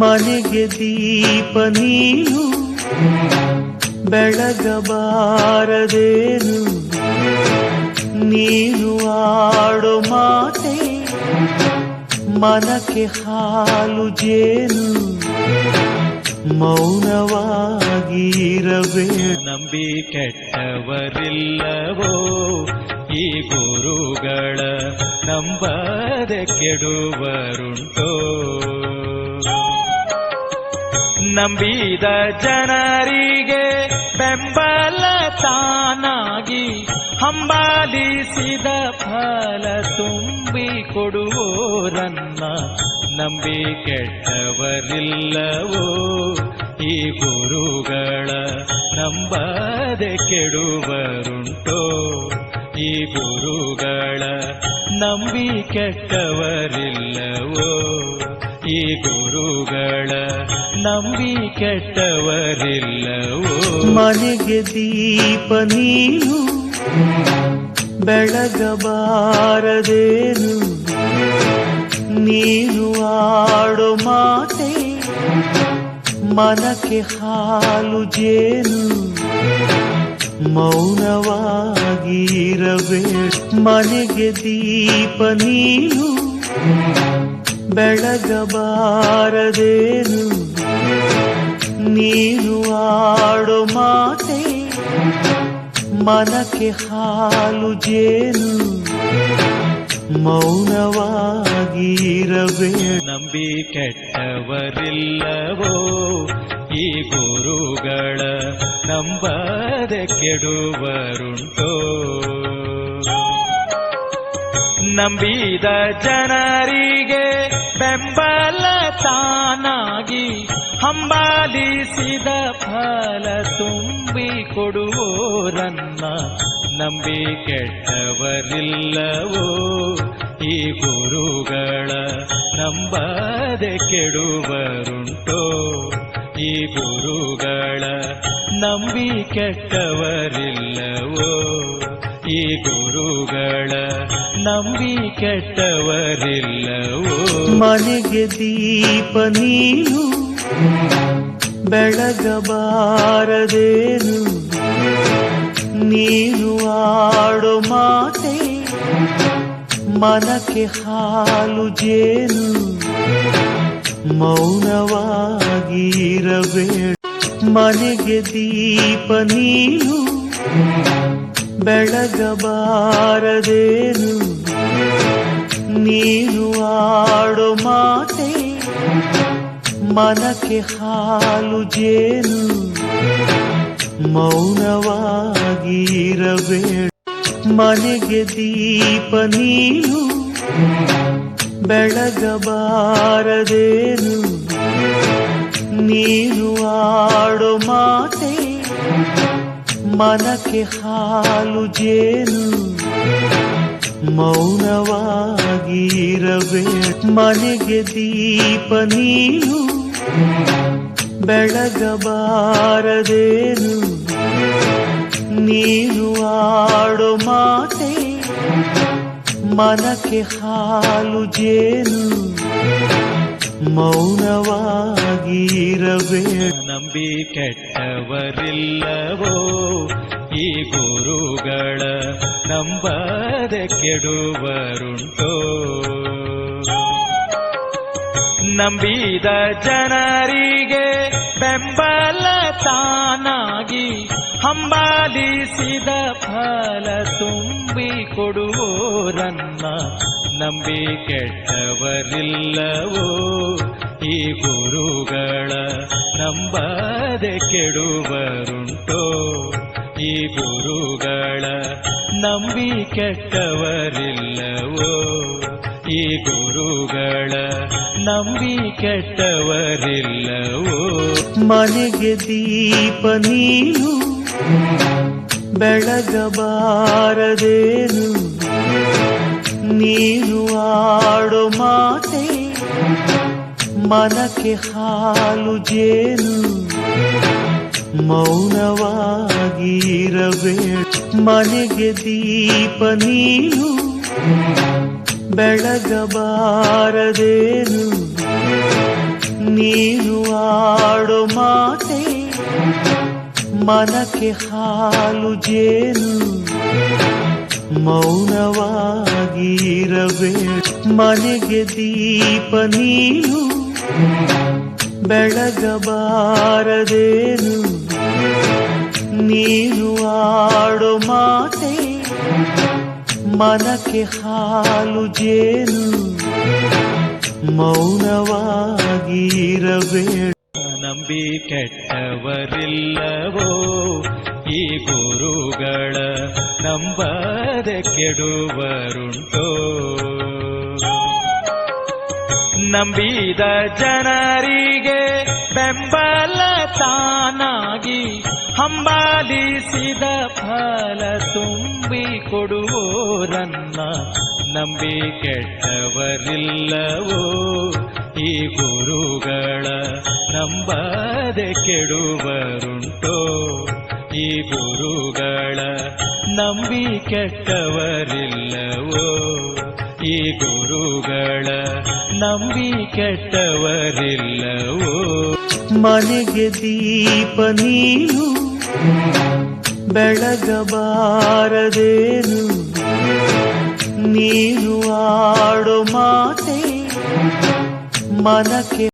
ಮನೆಗೆ ದೀಪ ನೀನು, ಬೆಳಗಬಾರದೇನು? ನೀನು ಆಡೋ ಮಾತೆ, ಮನಕ್ಕೆ ಹಾಲು ಜೇನು ಮೌನವಾಗಿ ಇರಬೇಡ ನಂಬಿ ಕೆಟ್ಟವರಿಲ್ಲವೋ ಈ ಗುರುಗಳ ನಂಬದೆ ಕೆಡುವರುಂಟೋ? ನಂಬಿದ ಜನರಿಗೆ ಬೆಂಬಲ ತಾನಾಗಿ ಹಂಬಾಲಿಸಿದ ಫಲ ತುಂಬಿ ಕೊಡುವೋರನ್ನ ನಂಬಿ ಕೆಟ್ಟವರಿಲ್ಲವೋ? ಈ ಗುರುಗಳ ನಂಬದೆ ಕೆಡುವರುಂಟೋ? ಈ ಗುರುಗಳ ನಂಬಿ ಕೆಟ್ಟವರಿಲ್ಲವೋ? ಈ ಗುರುಗಳ ನಂಬಿ ಕೆಟ್ಟವರಿಲ್ಲವೋ ಮನೆಗೆ ದೀಪ ನೀನು, ಬೆಳಗಬಾರದೇನು? ನೀನು ಆಡು ಮಾತೆ, ಮನಕ್ಕೆ ಹಾಲು ಜೇನು? ಮೌನವಾಗಿ ಇರಬೇಡ ಮನೆಗೆ ದೀಪ ನೀನು ಬೆಳಗಬಾರದೇನು? ನೀನು ಆಡೋ ಮಾತೆ? ಮನಕ್ಕೆ ಹಾಲು ಜೇನು? ಮೌನವಾಗಿ ಇರಬೇಡ ನಂಬಿ ಕೆಟ್ಟವರಿಲ್ಲವೋ ಈ ಗುರುಗಳ ನಂಬದೆ ಕೆಡುವರುಂಟೋ? ನಂಬಿದ ಜನರಿಗೆ ಬೆಂಬಲ ತಾನಾಗಿ ಹಂಬಾಲಿಸಿದ ಫಲ ತುಂಬಿ ಕೊಡುವೋರನ್ನ ನಂಬಿ ಕೆಟ್ಟವರಿಲ್ಲವೋ? ಈ ಗುರುಗಳ ನಂಬದೆ ಕೆಡುವರುಂಟೋ? ಈ ಗುರುಗಳ ನಂಬಿ ಕೆಟ್ಟವರಿಲ್ಲವೋ? ಈ ಗುರುಗಳ ನಂಬಿ ಕೆಟ್ಟವರಿಲ್ಲವೋ? ಮನೆಗೆ ದೀಪ ನೀನು, ಬೆಳಗಬಾರದೇನು? ನೀನು ಆಡೋ ಮಾತೆ, ಮನಕ್ಕೆ ಹಾಲು ಜೇನು? ಮೌನವಾಗಿರಬೇಡ. ಮನೆಗೆ ದೀಪ ನೀನು ಬೆಳಗಬಾರದೇನು ನೀನು ಆಡೋ ಮಾತೆ ಮನಕ್ಕೆ ಹಾಲು ಜೇನು ಮೌನವಾಗಿರಬೇಡ ಮನೆಗೆ ದೀಪ ನೀನು ಬೆಳಗಬಾರದೇನು ಮನಕ್ಕೆ ಹಾಲು ಜೇನು ಮೌನವಾಗಿ ಇರಬೇಡ ಮನೆಗೆ ದೀಪ ನೀನು ಬೆಳಗಬಾರದೇನು? ನೀನು ಆಡು ಮಾತೆ ಮನಕ್ಕೆ ಹಾಲು ಜೇನು ಮೌನವಾಗಿ ಇರಬೇಡ ನಂಬಿ ಕೆಟ್ಟವರಿಲ್ಲವೋ ಈ ಗುರುಗಳ ನಂಬದೆ ಕೆಡುವರುಂಟೋ ನಂಬಿದ ಜನರಿಗೆ ಬೆಂಬಲ ತಾನಾಗಿ ಹಂಬಾಲಿಸಿದ ಫಲ ತುಂಬಿ ಕೊಡುವೋರನ್ನ ನಂಬಿ ಕೆಟ್ಟವರಿಲ್ಲವೋ ಈ ಗುರುಗಳ ನಂಬದೆ ಕೆಡುವರುಂಟೋ. ಈ ಗುರುಗಳ ನಂಬಿ ಕೆಟ್ಟವರಿಲ್ಲವೋ? ಈ ಗುರುಗಳ ನಂಬಿ ಕೆಟ್ಟವರಿಲ್ಲವೋ? ಮನೆಗೆ ದೀಪ ನೀನು, ಬೆಳಗಬಾರದೇನು? ನೀನು ಆಡೋ ಮಾತೆ ಮನಕ್ಕೆ ಹಾಲು ಜೇನು ಮೌನವಾಗಿರಬೇಡ ಮನೆಗೆ ದೀಪ ನೀನು, ಬೆಳಗಬಾರದೇನು. ನೀನು ಆಡು ಮಾತೆ, ಮನಕ್ಕೆ ಹಾಲು ಜೇನು ಮೌನವಾಗಿರಬೇಡ ಮನೆಗೆ ದೀಪ ನೀನು ಬೆಳಗಬಾರದೇನು? ನೀನು ಆಡೋ ಮಾತೆ? ಮನಕ್ಕೆ ಹಾಲು ಜೇನು? ಮೌನವಾಗಿರಬೇಡ. ನಂಬಿ ಕೆಟ್ಟವರಿಲ್ಲವೋ? ಈ ಗುರುಗಳ ನಂಬದೆ ಕೆಡುವರುಂಟೋ? ನಂಬಿದ ಜನರಿಗೆ ಬೆಂಬಲ ತಾನಾಗಿ ಹಂಬಾಲಿಸಿದ ಫಲ ತುಂಬಿ ಕೊಡುವೋರನ್ನ ನಂಬಿ ಕೆಟ್ಟವರಿಲ್ಲವೋ? ಈ ಗುರುಗಳ ನಂಬದೆ ಕೆಡುವರುಂಟೋ? ಈ ಗುರುಗಳ ನಂಬಿ ಕೆಟ್ಟವರಿಲ್ಲವೋ? ಈ ಗುರುಗಳ ನಂಬಿ ಕೆಟ್ಟವರಿಲ್ಲವೋ? ಮನೆಗೆ ದೀಪ ನೀನು ಬೆಳಗಬಾರದೇನು ನೀನು ಆಡು ಮಾತೆ ಮನಕ್ಕೆ